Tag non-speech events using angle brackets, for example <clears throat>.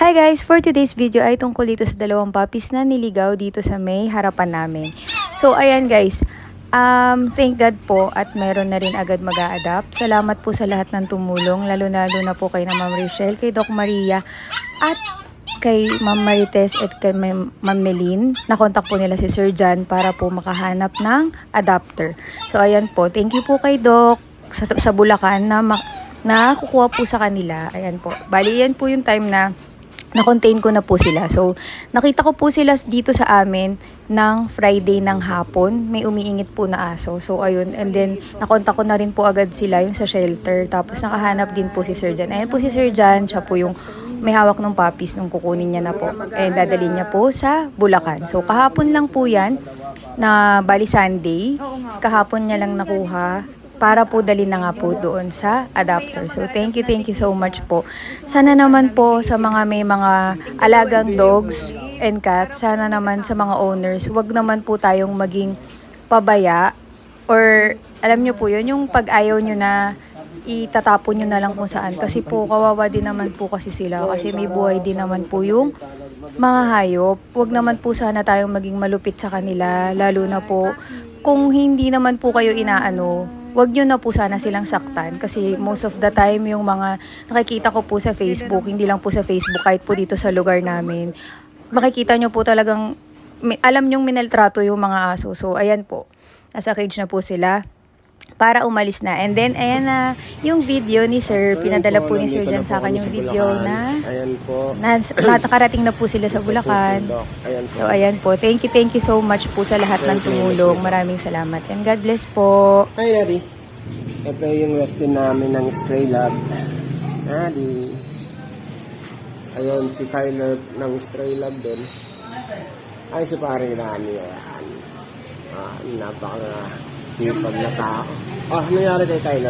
Hi guys! For today's video ay tungkol dito sa dalawang puppies na niligaw dito sa may harapan namin. So ayan guys, um, thank God po at meron na rin agad mag adapt Salamat po sa lahat ng tumulong, lalo-lalo na po kay na Ma'am Rochelle, kay Doc Maria at kay Ma'am Marites at kay Ma'am Melin. Nakontak po nila si Sir John para po makahanap ng adapter. So ayan po, thank you po kay Doc sa, sa Bulacan na, na kukuha po sa kanila. Ayan po. Bali, yan po yung time na na-contain ko na po sila. So, nakita ko po sila dito sa amin ng Friday ng hapon. May umiingit po na aso. So, ayun. And then, nakontak ko na rin po agad sila yung sa shelter. Tapos, nakahanap din po si Sir Jan. Ayan po si Sir Jan. Siya po yung may hawak ng puppies nung kukunin niya na po. And dadalhin niya po sa Bulacan. So, kahapon lang po yan na bali Sunday. Kahapon niya lang nakuha para po dali na nga po doon sa adapter. So, thank you, thank you so much po. Sana naman po sa mga may mga alagang dogs and cats, sana naman sa mga owners, wag naman po tayong maging pabaya or alam nyo po yun, yung pag ayaw nyo na itatapon nyo na lang kung saan. Kasi po, kawawa din naman po kasi sila. Kasi may buhay din naman po yung mga hayop. Huwag naman po sana tayong maging malupit sa kanila. Lalo na po, kung hindi naman po kayo inaano, wag nyo na po sana silang saktan. Kasi most of the time, yung mga nakikita ko po sa Facebook, hindi lang po sa Facebook, kahit po dito sa lugar namin, makikita nyo po talagang, alam nyong minaltrato yung mga aso. So, ayan po. Nasa cage na po sila para umalis na. And then, ayan na yung video ni Sir. Pinadala po ni Sir Jan sa akin yung video na Ayan po. nas, <clears throat> nakarating na po sila sa Bulacan. Ayan po. So, ayan po. Thank you, thank you so much po sa lahat ng tumulong. Maraming salamat. And God bless po. Hi, Daddy. Ito yung rescue namin ng stray lab. Daddy. Ayun, si Kyler ng stray lab din. Ay, si paring Rani. Ayan. Ah, napaka sipag na tao. Ah, nangyari kay Kyler?